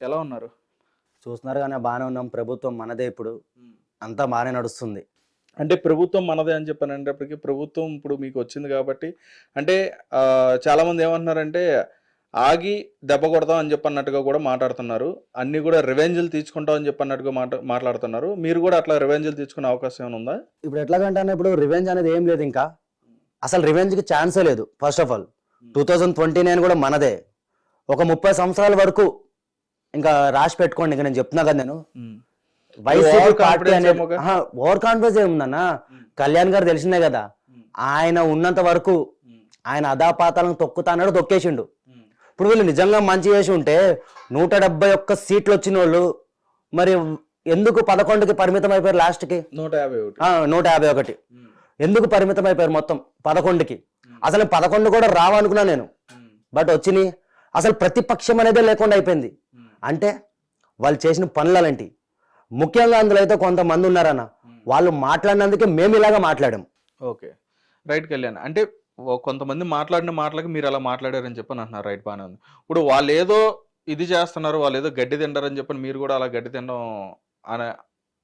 ఎలా ఉన్నారు? చూస్తున్నారు కానీ బాగానే ఉన్నాం. ప్రభుత్వం మనదే ఇప్పుడు. అంతా బాగానే నడుస్తుంది. అంటే ప్రభుత్వం మనదే అని చెప్పాను అనేటప్పటికీ ప్రభుత్వం ఇప్పుడు మీకు వచ్చింది కాబట్టి అంటే ఆ, చాలా మంది ఏమంటున్నారంటే ఆగి దెబ్బ కొడతాం అని చెప్పన్నట్టుగా కూడా మాట్లాడుతున్నారు. అన్ని కూడా రివెంజ్లు తీసుకుంటాం అని చెప్పన్నట్టుగా మాట మాట్లాడుతున్నారు. మీరు కూడా అట్లా రివెంజ్లు తీసుకునే అవకాశం ఏమైనా ఉందా? ఇప్పుడు ఎట్లాగంటే ఇప్పుడు రివెంజ్ అనేది ఏం లేదు ఇంకా. అసలు రివెంజ్కి ఛాన్సే లేదు first of all. Two thousand twenty nine కూడా మనదే. ఒక ముప్పై సంవత్సరాల వరకు ఇంకా రాసి పెట్టుకోండి ఇంకా నేను చెప్తున్నా కదా నేను. వైసీపీ పార్టీ అనేది? ఓవర్ కాన్ఫిడెన్స్ ఏముందన్న? కళ్యాణ్ గారు తెలిసిందే కదా ఆయన ఉన్నంత వరకు ఆయన అదాపాతాలను తొక్కుతాన్నాడు తొక్కేసిండు. ఇప్పుడు వీళ్ళు నిజంగా మంచి చేసి ఉంటే నూట డెబ్బై ఒక్క సీట్లు వచ్చిన వాళ్ళు మరి ఎందుకు పదకొండుకి పరిమితం అయిపోయారు లాస్ట్కి? నూట యాభై ఒకటి. ఆ, నూట యాభై ఒకటి. ఎందుకు పరిమితం అయిపోయారు మొత్తం పదకొండుకి? అసలు పదకొండు కూడా రావనుకున్నా నేను. బట్ వచ్చినాయి. అసలు ప్రతిపక్షం అనేదే లేకుండా అయిపోయింది. అంటే వాళ్ళు చేసిన పనులు అలాంటి ముఖ్యంగా అందులో అయితే కొంతమంది ఉన్నారన్న. వాళ్ళు మాట్లాడినందుకే మేము ఇలాగా మాట్లాడాం. ఓకే. రైట్ కళ్యాణ్. అంటే కొంతమంది మాట్లాడిన మాటలకి మీరు అలా మాట్లాడారని చెప్పని అంటున్నారు రైట్ బాగానే ఉంది. ఇప్పుడు వాళ్ళు ఏదో ఇది చేస్తున్నారు వాళ్ళు ఏదో గడ్డి తింటారని చెప్పని మీరు కూడా అలా గడ్డి తినడం అని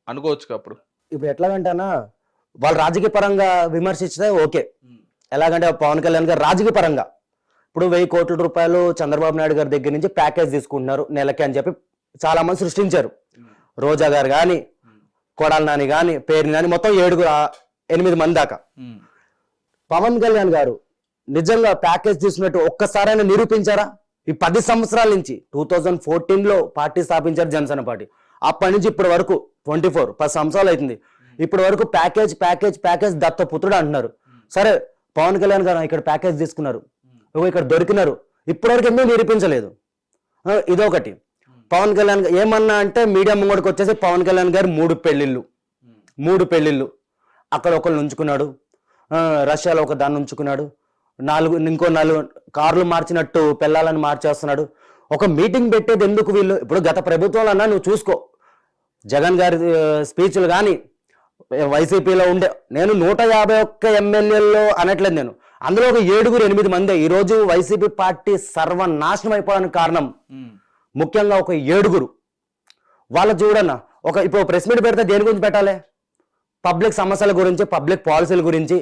అనుకోవచ్చు అప్పుడు? ఇప్పుడు ఎట్లాగంటేనా వాళ్ళు రాజకీయ పరంగా విమర్శిస్తే ఓకే. ఎలాగంటే పవన్ కళ్యాణ్ గారు రాజకీయ పరంగా. ఇప్పుడు వెయ్యి కోట్ల రూపాయలు చంద్రబాబు నాయుడు గారి దగ్గర నుంచి ప్యాకేజ్ తీసుకుంటున్నారు నెలకి అని చెప్పి చాలా మంది సృష్టించారు. రోజా గారు కానీ కొడాల నాని కానీ పేరుని కానీ మొత్తం ఏడుగురు ఎనిమిది మంది దాకా. పవన్ కళ్యాణ్ గారు నిజంగా ప్యాకేజ్ తీసుకున్నట్టు ఒక్కసారైనా నిరూపించారా? ఈ పది సంవత్సరాల నుంచి టూ థౌజండ్ ఫోర్టీన్లో పార్టీ స్థాపించారు జనసేన పార్టీ. అప్పటి నుంచి ఇప్పటి వరకు ట్వంటీ ఫోర్ పది సంవత్సరాలు అవుతుంది. ఇప్పటి వరకు ప్యాకేజ్ ప్యాకేజ్ ప్యాకేజ్ దత్తపుత్రుడు అంటున్నారు. సరే పవన్ కళ్యాణ్ గారు ఇక్కడ ప్యాకేజ్ తీసుకున్నారు. ఇక్కడ దొరికినారు. ఇప్పటివరకు ఎందుకు నిరూపించలేదు? ఇదొకటి. పవన్ కళ్యాణ్ ఏమన్నా అంటే మీడియా ముంగడికి వచ్చేసి పవన్ కళ్యాణ్ గారు మూడు పెళ్ళిళ్ళు మూడు పెళ్ళిళ్ళు అక్కడ ఒకళ్ళు ఉంచుకున్నాడు. రష్యాలో ఒక దాన్ని ఉంచుకున్నాడు. నాలుగు ఇంకో నాలుగు కార్లు మార్చినట్టు పిల్లలను మార్చేస్తున్నాడు. ఒక మీటింగ్ పెట్టేది ఎందుకు వీళ్ళు? ఇప్పుడు గత ప్రభుత్వంలో అన్నా నువ్వు చూసుకో. జగన్ గారి స్పీచ్లు కానీ వైసీపీలో ఉండే. నేను నూట యాభై ఒక్క ఎమ్మెల్యేల్లో అనట్లేదు నేను. అందులో ఒక ఏడుగురు ఎనిమిది మంది. ఈరోజు వైసీపీ పార్టీ సర్వనాశనం అయిపోవడానికి కారణం ముఖ్యంగా ఒక ఏడుగురు. వాళ్ళ చూడన్న ఒక ఇప్పుడు ప్రెస్ మీట్ పెడితే దేని గురించి పెట్టాలి? పబ్లిక్ సమస్యల గురించి పబ్లిక్ పాలసీల గురించి.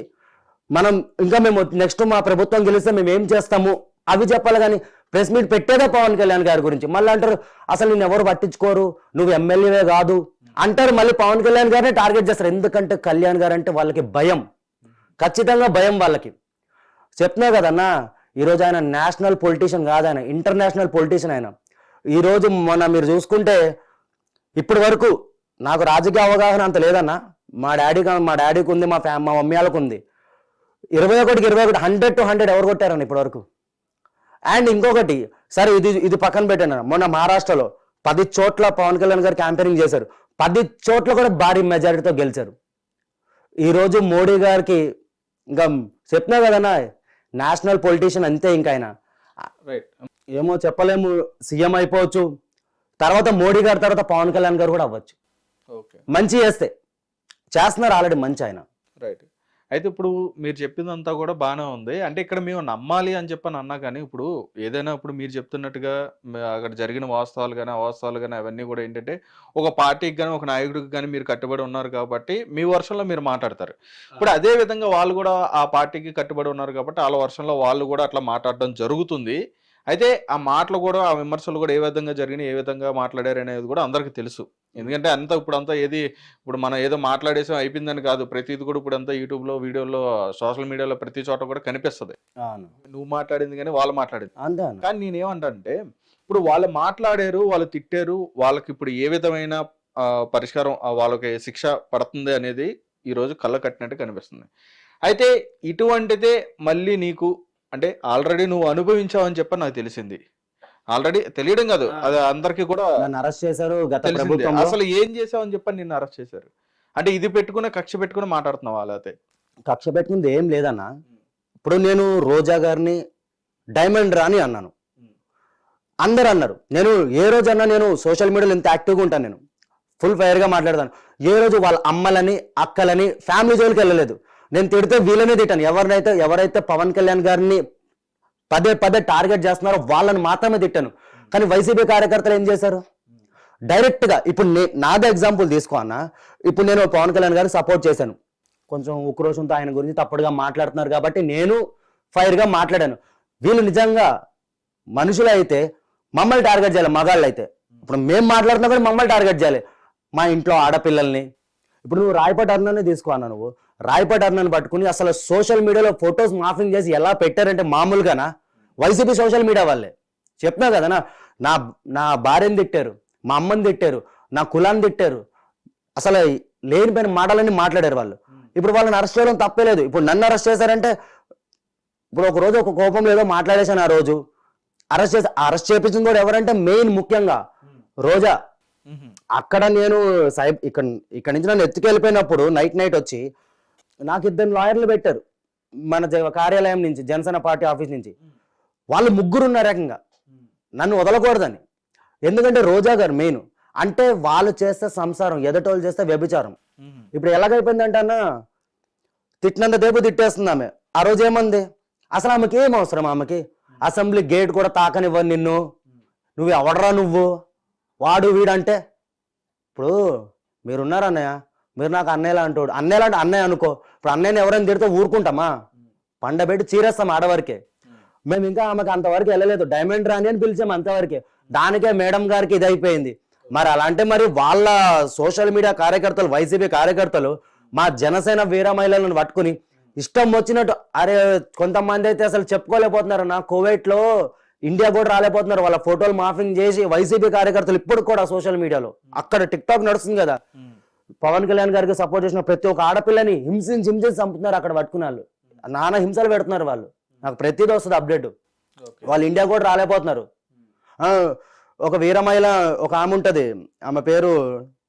మనం ఇంకా మేము నెక్స్ట్ మా ప్రభుత్వం గెలిస్తే మేము ఏం చేస్తాము? అవి చెప్పాలి కానీ ప్రెస్ మీట్ పెట్టేదే పవన్ కళ్యాణ్ గారి గురించి. మళ్ళీ అంటారు అసలు నేను ఎవరు పట్టించుకోరు? నువ్వు ఎమ్మెల్యేవే కాదు. అంటారు మళ్ళీ పవన్ కళ్యాణ్ గారినే టార్గెట్ చేస్తారు. ఎందుకంటే కళ్యాణ్ గారు అంటే వాళ్ళకి భయం. ఖచ్చితంగా భయం వాళ్ళకి. చెప్తున్నా కదన్నా? ఈరోజు ఆయన నేషనల్ పొలిటీషియన్ కాదు ఆయన ఇంటర్నేషనల్ పొలిటీషియన్ ఆయన ఈరోజు మొన్న మీరు చూసుకుంటే ఇప్పటి వరకు నాకు రాజకీయ అవగాహన అంత లేదన్నా. మా డాడీకి మా డాడీకి ఉంది మా ఫ్యా మా మమ్మీ వాళ్ళకు ఉంది. ఇరవై ఒకటికి ఇరవై ఒకటి హండ్రెడ్ టు హండ్రెడ్ ఎవరు కొట్టారని ఇప్పటివరకు అండ్ ఇంకొకటి సరే ఇది ఇది పక్కన పెట్టాను. మొన్న మహారాష్ట్రలో పది చోట్ల పవన్ కళ్యాణ్ గారు క్యాంపెయినింగ్ చేశారు. పది చోట్ల కూడా భారీ మెజారిటీతో గెలిచారు. ఈరోజు మోడీ గారికి ఇంకా చెప్పినా కదన్నా నేషనల్ పొలిటీషియన్ అంతే ఇంకా ఆయన ఏమో చెప్పలేము సీఎం అయిపోవచ్చు. తర్వాత మోడీ గారి తర్వాత పవన్ కళ్యాణ్ గారు కూడా అవ్వచ్చు. ఓకే మంచి చేస్తే. చేస్తున్నారు ఆల్రెడీ మంచి ఆయన. రైట్ అయితే ఇప్పుడు మీరు చెప్పిందంతా కూడా బాగానే ఉంది. అంటే ఇక్కడ మేము నమ్మాలి అని చెప్పని అన్నా కానీ ఇప్పుడు ఏదైనా ఇప్పుడు మీరు చెప్తున్నట్టుగా అక్కడ జరిగిన వాస్తవాలు కానీ అవాస్తవాలు కానీ అవన్నీ కూడా ఏంటంటే ఒక పార్టీకి కానీ ఒక నాయకుడికి కానీ మీరు కట్టుబడి ఉన్నారు కాబట్టి మీ వర్షంలో మీరు మాట్లాడతారు. ఇప్పుడు అదే విధంగా వాళ్ళు కూడా ఆ పార్టీకి కట్టుబడి ఉన్నారు కాబట్టి వాళ్ళ వర్షంలో వాళ్ళు కూడా అట్లా మాట్లాడడం జరుగుతుంది. అయితే ఆ మాటలు కూడా ఆ విమర్శలు కూడా ఏ విధంగా జరిగినాయి ఏ విధంగా మాట్లాడారు అనేది కూడా అందరికీ తెలుసు. ఎందుకంటే అంతా ఇప్పుడు అంతా ఏది ఇప్పుడు మనం ఏదో మాట్లాడేసాం అయిపోయిందని కాదు. ప్రతిది కూడా ఇప్పుడు అంతా యూట్యూబ్లో వీడియోలో సోషల్ మీడియాలో ప్రతి చోట కూడా కనిపిస్తుంది. నువ్వు మాట్లాడింది కానీ వాళ్ళు మాట్లాడింది. కానీ నేను ఏమంటానంటే ఇప్పుడు వాళ్ళు మాట్లాడారు వాళ్ళు తిట్టారు వాళ్ళకి ఇప్పుడు ఏ విధమైన పరిష్కారం వాళ్ళకి శిక్ష పడుతుంది అనేది ఈరోజు కళ్ళ కట్టినట్టు కనిపిస్తుంది. అయితే ఇటువంటిదే మళ్ళీ నీకు అంటే ఆల్రెడీ నువ్వు అనుభవించావని చెప్పి నాకు తెలిసింది. ఆల్రెడీ తెలియడం కాదు. అది అందరికీ కూడా నన్ను అరెస్ట్ చేశారు గత అసలు ఏం చేసావని చెప్పని నిన్ను అరెస్ట్ చేశారు. అంటే ఇది పెట్టుకునే కక్ష పెట్టుకుని మాట్లాడుతున్నావు వాళ్ళైతే కక్ష పెట్టుకుంది ఏం లేదన్న. ఇప్పుడు నేను రోజా గారిని డైమండ్ రాని అన్నాను. అందరు అన్నారు. నేను ఏ రోజు అన్నా నేను సోషల్ మీడియాలో ఇంత యాక్టివ్గా ఉంటాను నేను. ఫుల్ ఫైర్గా మాట్లాడతాను. ఏ రోజు వాళ్ళ అమ్మలని అక్కలని ఫ్యామిలీ జోలికి వెళ్ళలేదు. నేను తిడితే వీళ్ళనే తిట్టాను. ఎవరినైతే ఎవరైతే పవన్ కళ్యాణ్ గారిని పదే పదే టార్గెట్ చేస్తున్నారో వాళ్ళని మాత్రమే తిట్టాను. కానీ వైసీపీ కార్యకర్తలు ఏం చేశారు? డైరెక్ట్గా ఇప్పుడు నే- నాదే ఎగ్జాంపుల్ తీసుకో అన్న. ఇప్పుడు నేను పవన్ కళ్యాణ్ గారికి సపోర్ట్ చేశాను. కొంచెం ఉక్రోషంతో ఆయన గురించి తప్పుడుగా మాట్లాడుతున్నారు కాబట్టి నేను ఫైర్గా మాట్లాడాను. వీళ్ళు నిజంగా మనుషులు అయితే మమ్మల్ని టార్గెట్ చేయాలి మగాళ్ళు అయితే. ఇప్పుడు మేము మాట్లాడుతున్నా కూడా మమ్మల్ని టార్గెట్ చేయాలి. మా ఇంట్లో ఆడపిల్లల్ని. ఇప్పుడు నువ్వు రాయపటి అన్ననే తీసుకో అన్న నువ్వు. రాయపటి అన్నని పట్టుకుని అసలు సోషల్ మీడియాలో ఫొటోస్ మాఫింగ్ చేసి ఎలా పెట్టారంటే మామూలుగానా? వైసీపీ సోషల్ మీడియా వాళ్ళే. చెప్పినా కదా నా నా భార్యని తిట్టారు మా అమ్మని తిట్టారు నా కులాన్ని తిట్టారు. అసలు లేనిపోయిన మాటలన్నీ మాట్లాడారు వాళ్ళు. ఇప్పుడు వాళ్ళని అరెస్ట్ చేయడం తప్పే లేదు. ఇప్పుడు నన్ను అరెస్ట్ చేశారంటే ఇప్పుడు ఒక రోజు ఒక కోపం లేదో మాట్లాడేశాను ఆ రోజు. అరెస్ట్ చేసి అరెస్ట్ చేపించింది కూడా ఎవరంటే మెయిన్ ముఖ్యంగా రోజా. అక్కడ నేను సైబ్ ఇక్కడ ఇక్కడ నుంచి నన్ను ఎత్తుకెళ్ళిపోయినప్పుడు నైట్ నైట్ వచ్చి నాకు ఇద్దరు లాయర్లు పెట్టారు మన జ- కార్యాలయం నుంచి జనసేన పార్టీ ఆఫీస్ నుంచి. వాళ్ళు ముగ్గురు ఉన్నారు ఏకంగా నన్ను వదలకూడదని. ఎందుకంటే రోజా గారు మెయిన్ అంటే వాళ్ళు చేస్తే సంసారం ఎదటోళ్ళు చేస్తే వ్యభిచారం. ఇప్పుడు ఎలాగైపోయిందంటే అన్న తిట్టినంత దేపు తిట్టేస్తుంది ఆమె. ఆ రోజు ఏమంది? అసలు ఆమెకి ఏం అవసరం ఆమెకి? అసెంబ్లీ గేట్ కూడా తాకనివ్వను నిన్ను. నువ్వు ఎవడరా నువ్వు? వాడు వీడంటే? ఇప్పుడు మీరున్నారు అన్నయ్య? మీరు నాకు అన్నయ్యలా అంటాడు అన్నయ్యలా అంటే అన్నయ్య అనుకో. ఇప్పుడు అన్నయ్యని ఎవరైనా తిడితే ఊరుకుంటామా? పండబెట్టి చీరేస్తాం ఆడవరకే. మేము ఇంకా ఆమెకు అంతవరకు వెళ్ళలేదు. డైమండ్ రాణి అని పిలిచాము అంతవరకే. దానికే మేడం గారికి ఇది అయిపోయింది. మరి అలాంటి మరి వాళ్ళ సోషల్ మీడియా కార్యకర్తలు వైసీపీ కార్యకర్తలు మా జనసేన వీర మహిళలను పట్టుకుని ఇష్టం వచ్చినట్టు అరే కొంతమంది అయితే అసలు చెప్పుకోలేకపోతున్నారు నా కోవిడ్లో ఇండియా కూడా రాలేకపోతున్నారు. వాళ్ళ ఫోటోలు మాఫింగ్ చేసి వైసీపీ కార్యకర్తలు ఇప్పుడు కూడా సోషల్ మీడియాలో. అక్కడ టిక్ టాక్ నడుస్తుంది కదా. పవన్ కళ్యాణ్ గారికి సపోర్ట్ చేసిన ప్రతి ఒక్క ఆడపిల్లని హింసించి హింసించి చంపుతున్నారు అక్కడ పట్టుకున్న వాళ్ళు. నానా హింసలు పెడుతున్నారు వాళ్ళు. నాకు ప్రతిదీ వస్తుంది అప్డేట్ వాళ్ళు ఇండియా కూడా రాలేకపోతున్నారు. ఒక వీర మహిళ ఒక ఆమె ఉంటది. ఆమె పేరు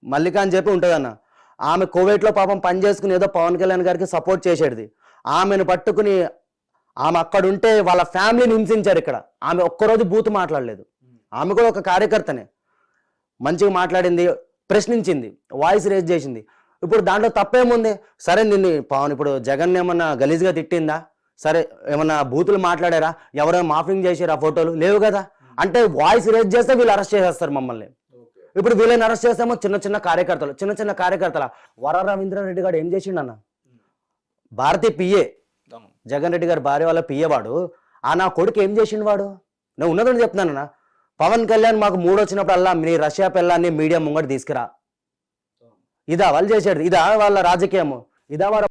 మల్లిక అని చెప్పి ఉంటది అన్న ఆమె కోవిడ్లో పాపం పని చేసుకుని ఏదో పవన్ కళ్యాణ్ గారికి సపోర్ట్ చేసేది. ఆమెను పట్టుకుని ఆమె అక్కడ ఉంటే వాళ్ళ ఫ్యామిలీని హింసించారు ఇక్కడ. ఆమె ఒక్కరోజు బూత్ మాట్లాడలేదు. ఆమె కూడా ఒక కార్యకర్తనే. మంచిగా మాట్లాడింది. ప్రశ్నించింది వాయిస్ రేజ్ చేసింది. ఇప్పుడు దాంట్లో తప్పేముంది? సరే నిన్ను పవన్ ఇప్పుడు జగన్ ఏమన్నా గలీజ్గా తిట్టిందా? సరే ఏమన్నా బూతులు మాట్లాడారా? ఎవరైనా మాఫింగ్ చేసారా ఫోటోలు? లేవు కదా. అంటే వాయిస్ రేజ్ చేస్తే వీళ్ళు అరెస్ట్ చేసేస్తారు మమ్మల్ని. ఇప్పుడు వీళ్ళని అరెస్ట్ చేస్తేమో చిన్న చిన్న కార్యకర్తలు చిన్న చిన్న కార్యకర్తల. వర రవీంద్రారెడ్డి గారు ఏం చేసిండు అన్న? భారతీయ పిఏ. జగన్ రెడ్డి గారి భార్య వాళ్ళ పిఏ వాడు. ఆ నా కొడుకు ఏం చేసిండు వాడు? నేను ఉన్నదని చెప్తున్నానన్నా. పవన్ కళ్యాణ్ మాకు మూడు వచ్చినప్పుడల్లా మీ రష్యా పిల్లాన్ని మీడియా ముంగట తీసుకురా. ఇదా వాళ్ళు చేశాడు ఇదా వాళ్ళ రాజకీయము. ఇదా వాళ్ళ